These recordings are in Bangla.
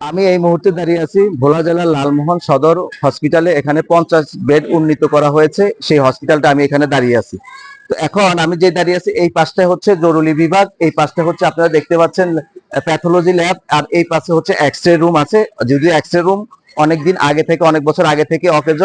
আমি এই মুহূর্তে দাঁড়িয়ে আছি ভোলা জেলার লালমোহন সদর হসপিটালে এখানে পঞ্চাশ বেড উন্নীত করা হয়েছে। সেই হসপিটালটা আমি এখানে দাঁড়িয়ে আছি। তো এখন আমি যে দাঁড়িয়ে আছি, এই পাশটা হচ্ছে জরুরি বিভাগ। এই পাশটা হচ্ছে আপনারা দেখতে পাচ্ছেন প্যাথোলজি ল্যাব আর এই পাশে হচ্ছে এক্স রে রুম আছে। যদিও এক্স রে রুম অনেকদিন আগে থেকে, অনেক বছর আগে থেকে অকেজ।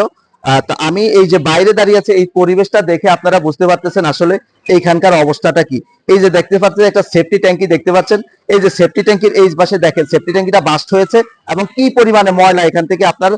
তো আমি এই যে বাইরে দাঁড়িয়ে আছে, এই পরিবেশটা দেখে আপনারা বুঝতে পারতেছেন আসলে এইখানকার অবস্থাটা কি? এই যে দেখতে পাচ্ছেন, একটা সেফটি ট্যাঙ্কি দেখতে পাচ্ছেন। এই যে সেফটি ট্যাঙ্কির এই পাশে দেখেন সেফটি ট্যাঙ্কিটা বাস্ট হয়েছে এবং কি পরিমাণে ময়লা এখান থেকে আপনার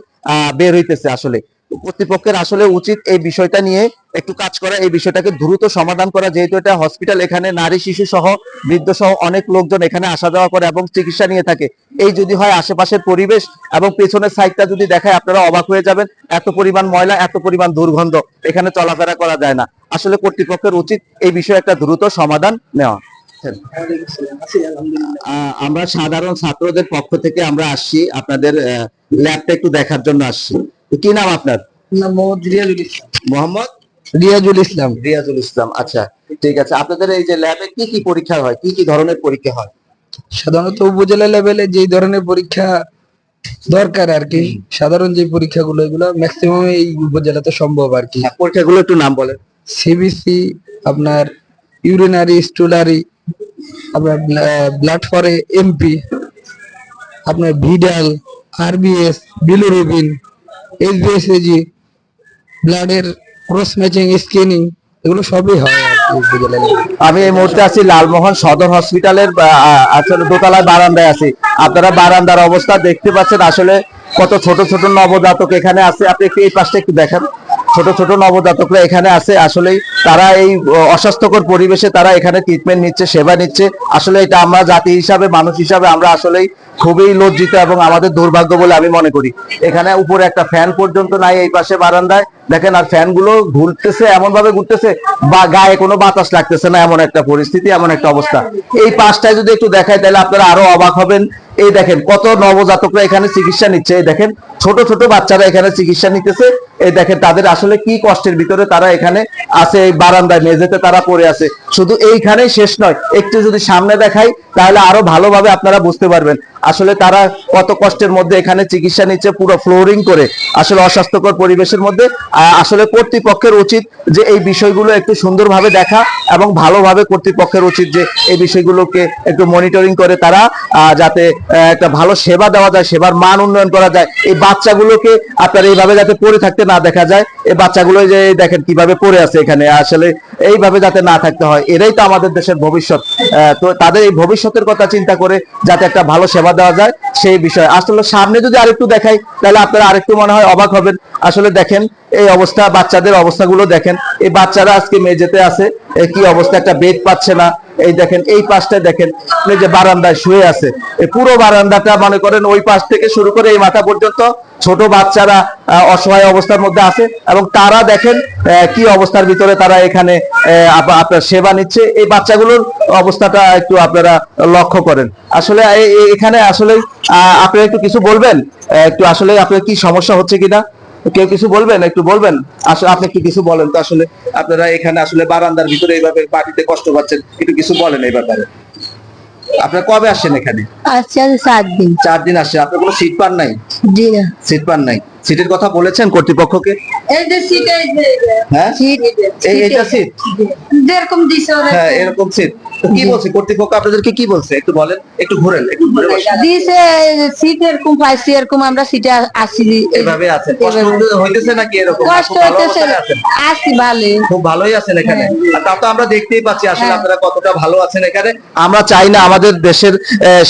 বের হইতেছে আসলে? কর্তৃপক্ষের আসলে উচিত এই বিষয়টা নিয়ে একটু কাজ করা এই বিষয়টাকে দ্রুত সমাধান করা। যেহেতু এটা হসপিটাল এখানে নারী শিশু সহ বৃদ্ধ সহ অনেক লোকজন এখানে আসা যাওয়া করে এবং চিকিৎসা নিয়ে থাকে। এই যদি হয় আশেপাশের পরিবেশ এবং পেছনের সাইডটা যদি দেখায় আপনারা অবাক হয়ে যাবেন এত পরিমাণ ময়লা এত পরিমাণ দুর্গন্ধ এখানে চলাফেরা করা যায় না। আসলে কর্তৃপক্ষের উচিত এই বিষয়ে একটা দ্রুত সমাধান নেওয়া। আহ, আমরা সাধারণ ছাত্রদের পক্ষ থেকে আমরা আসছি। আপনাদের ল্যাবটা একটু দেখার জন্য আসছি। কি নাম আপনার? নাম মোহাম্মদ রিয়াজুল ইসলাম। মোহাম্মদ? রিয়াজুল ইসলাম। রিয়াজুল ইসলাম আচ্ছা ঠিক আছে। আপনাদের এই যে ল্যাবে কি কি পরীক্ষা হয়? কি কি ধরনের পরীক্ষা হয়? সাধারণত উপজেলা লেভেলে যেই ধরনের পরীক্ষা দরকার আর কি সাধারণ যে পরীক্ষাগুলো এগুলো ম্যাক্সিমাম এই উপজেলাতে সম্ভব আর কি। হ্যাঁ, পরীক্ষাগুলো একটু নাম বলেন। সিবিসি আপনার ইউরিনারি স্টুলারি আপনার ব্লাড ফরে এমপি আপনার ভিডাল আরবিএস বিলুরুবিন এইচবিএসএজি ব্লাডের ক্রস ম্যাচিং স্ক্রিনিং এগুলো সবই হয়। আমি এই মুহূর্তে আছি লালমোহন সদর হসপিটালের আসলে দোতলায় বারান্দায় আছি। আপনারা বারান্দার অবস্থা দেখতে পাচ্ছেন। আসলে কত ছোট ছোট নবজাতক এখানে আছে। আপনি একটু এই পাশটা একটু দেখেন। ছোট ছোট নবজাতকরা এখানে আছে। আসলেই তারা এই অস্বাস্থ্যকর পরিবেশে তারা এখানে ট্রিটমেন্ট নিচ্ছে, সেবা নিচ্ছে। আসলে এটা আমরা জাতি হিসাবে, মানুষ হিসাবে আমরা আসলেই খুবই লজ্জিত এবং আমাদের দুর্ভাগ্য বলে আমি মনে করি। এখানে উপরে একটা ফ্যান পর্যন্ত নাই এই পাশে বারান্দায়। দেখেন আর ফ্যানগুলো ঘুরতেছে এমন ভাবে ঘুরতেছে, বা গায়ে কোনো বাতাস লাগতেছে না, এমন একটা পরিস্থিতি, এমন একটা অবস্থা। এই পাশটায় যদি একটু দেখায় তাহলে আপনারা আরও অবাক হবেন। এই দেখেন কত নবজাতকরা এখানে চিকিৎসা নিচ্ছে, এই দেখেন, ছোট ছোট বাচ্চারা এখানে চিকিৎসা নিতেছে। এই দেখেন, তাদের আসলে কি কষ্টের ভিতরে তারা এখানে আছে, এই বারান্দায় মেঝেতে তারা পড়ে আছে। শুধু এইখানেই শেষ নয়, একটু যদি সামনে দেখাই, তাহলে আরও ভালোভাবে আপনারা বুঝতে পারবেন। আসলে তারা কত কষ্টের মধ্যে এখানে চিকিৎসা নিচ্ছে, পুরো ফ্লোরিং করে। আসলে অস্বাস্থ্যকর পরিবেশের মধ্যে আসলে কর্তৃপক্ষের উচিত যে এই বিষয়গুলো একটু সুন্দরভাবে দেখা এবং ভালোভাবে কর্তৃপক্ষের উচিত যে এই বিষয়গুলোকে একটু মনিটরিং করে তারা যাতে একটা ভালো সেবা দেওয়া যায়, সেবার মান উন্নয়ন করা যায়। এই বাচ্চাগুলোকে আপনার এইভাবে যাতে পড়ে থাকতে না দেখা যায়, এই বাচ্চাগুলো যে দেখেন কীভাবে পড়ে আছে এখানে, আসলে এইভাবে যাতে না থাকতে হয়, এরাই তো আমাদের দেশের ভবিষ্যৎ। তো তাদের এই ভবিষ্যতের কথা চিন্তা করে যাতে একটা ভালো সেবা দেওয়া যায় সেই বিষয়ে। আসলে সামনে যদি আরেকটু দেখাই, তাহলে আপনারা আরেকটু মনে হয় অবাক হবেন। আসলে দেখেন, এই অবস্থা, বাচ্চাদের অবস্থাগুলো দেখেন। এই বাচ্চারা আজকে মেঝেতে আছে কি অবস্থা, একটা বেড পাচ্ছে না। এই দেখেন, এই পাশটা দেখেন যে বারান্দায় শুয়ে আছে পুরো বারান্দাটা মনে করেন ওই পাশ থেকে শুরু করে এই মাথা পর্যন্ত ছোট বাচ্চারা অসহায় অবস্থার মধ্যে আছে এবং তারা দেখেন কি অবস্থার ভিতরে তারা এখানে আপনার সেবা নিচ্ছে। এই বাচ্চাগুলোর অবস্থাটা একটু আপনারা লক্ষ্য করেন। আসলে এখানে আসলে আপনারা একটু কিছু বলবেন? একটু আসলে আপনার কি সমস্যা হচ্ছে কিনা? কেউ কিছু বলবেন? একটু বলবেন? আসলে আপনি একটু কিছু বলেন তো আসলে। আপনারা এখানে আসলে বারান্দার ভিতরে এইভাবে মাটিতে কষ্ট পাচ্ছেন, একটু কিছু বলেন এই ব্যাপারে। আপনারা কবে আসেন এখানে? আচ্ছা সাত দিন। চার দিন আসছেন। আপনার কোনো সিট পান নাই? জি না। সিট পান নাই? সিটের কথা বলেছেন কর্তৃপক্ষকে? এই যে সিট এই যে হ্যাঁ? সিট এই এটা সিট। যেরকম দিছে ওরা হ্যাঁ এরকম সিট। তো কি বলছে? কর্তৃপক্ষ আপনাদেরকে কি বলছে? একটু বলেন একটু ঘুরেন একটু ঘুরে বসেন। দিছে সিট এরকম পাইছি এরকম আমরা সিটে আসি। এভাবে আছেন? কষ্ট হইতেছে নাকি এরকম? কষ্ট হইতেছে। আসি ভালো খুব ভালোই আছেন এখানে। আর তা তো আমরা দেখতেই পাচ্ছি আসলে আপনারা কতটা ভালো আছেন এখানে। আমরা চাই না আমাদের দেশের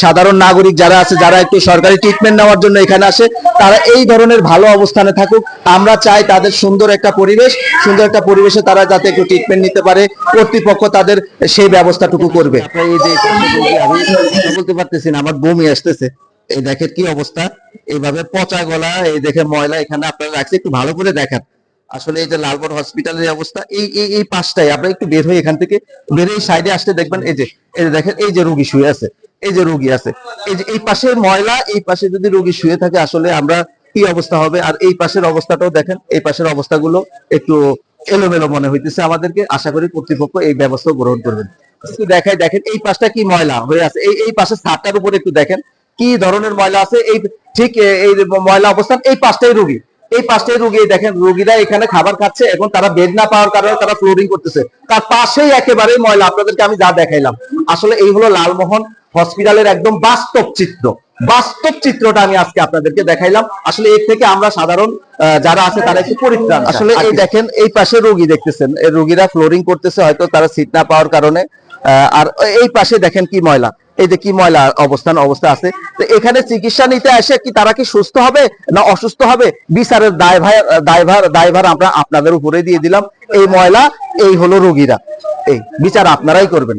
সাধারণ নাগরিক যারা আছে যারা একটু সরকারি ট্রিটমেন্ট নেওয়ার জন্য এখানে আসে তারা এই ধরনের ভালো অবস্থানে থাকুক। আমরা চাই তাদের সুন্দর একটা পরিবেশ, সুন্দর একটা পরিবেশে তারা যাতে একটু ট্রিটমেন্ট নিতে পারে। কর্তৃপক্ষ তাদের সেই ব্যবস্থাটুকু করবে। বলতে পারতেছি না, আমার বমি আসতেছে। এই দেখেন কি অবস্থা। এইভাবে পচা গলা, এই দেখে ময়লা এখানে আপনারা রাখছে, একটু ভালো করে দেখান। আসলে এই যে লালগড় হসপিটালের অবস্থা, এই এই এই পাশটাই আপনারা একটু বের হয়ে এখান থেকে বের হয়ে সাইডে আসতে দেখবেন, এই যে এই যে দেখেন, এই যে রোগী শুয়ে আছে, এই যে রোগী আছে। এই যে এই পাশের ময়লা, এই পাশে যদি রোগী শুয়ে থাকে, আসলে আমরা কি অবস্থা হবে? আর এই পাশের অবস্থাটাও দেখেন, এই পাশের অবস্থাগুলো একটু এলোমেলো মনে হইতেছে আমাদেরকে। আশা করি কর্তৃপক্ষ এই ব্যবস্থা গ্রহণ করবেন। দেখাই, দেখেন, এই পাশটা কি ময়লা হয়ে আছে? এই এই পাশের ছাদটার উপরে একটু দেখেন, কি ধরনের ময়লা আছে? এই, ঠিক এই ময়লা অবস্থান, এই পাশটাই রোগী। এই পাঁচটাই রোগী, দেখেন, রোগীরা এখানে খাবার খাচ্ছে এখন তারা বেড না পাওয়ার কারণে তারা ফ্লোরিং করতেছে। তার পাশেই একেবারে ময়লা, আপনাদেরকে আমি যা দেখাইলাম। আসলে এই হলো লালমোহন হসপিটালের একদম বাস্তব চিত্র। বাস্তব চিত্রটা আমি আজকে আপনাদেরকে দেখাইলাম। আসলে এর থেকে আমরা সাধারণ যারা আছে তারা একটু পরিত্রাণ আসলে এই দেখেন, এই পাশে রোগী দেখতেছেন। রোগীরা ফ্লোরিং করতেছে, হয়তো তারা সিট না পাওয়ার কারণে। আর এই পাশে দেখেন কি ময়লা। এই যে কি ময়লা অবস্থান, অবস্থা আছে। তো এখানে চিকিৎসা নিতে আসে কি তারা কি সুস্থ হবে না অসুস্থ হবে? বিচারের দায়ভার দায়ভার দায়ভার আমরা আপনাদের উপরে দিয়ে দিলাম। এই ময়লা, এই হলো রোগীরা। এই বিচার আপনারাই করবেন।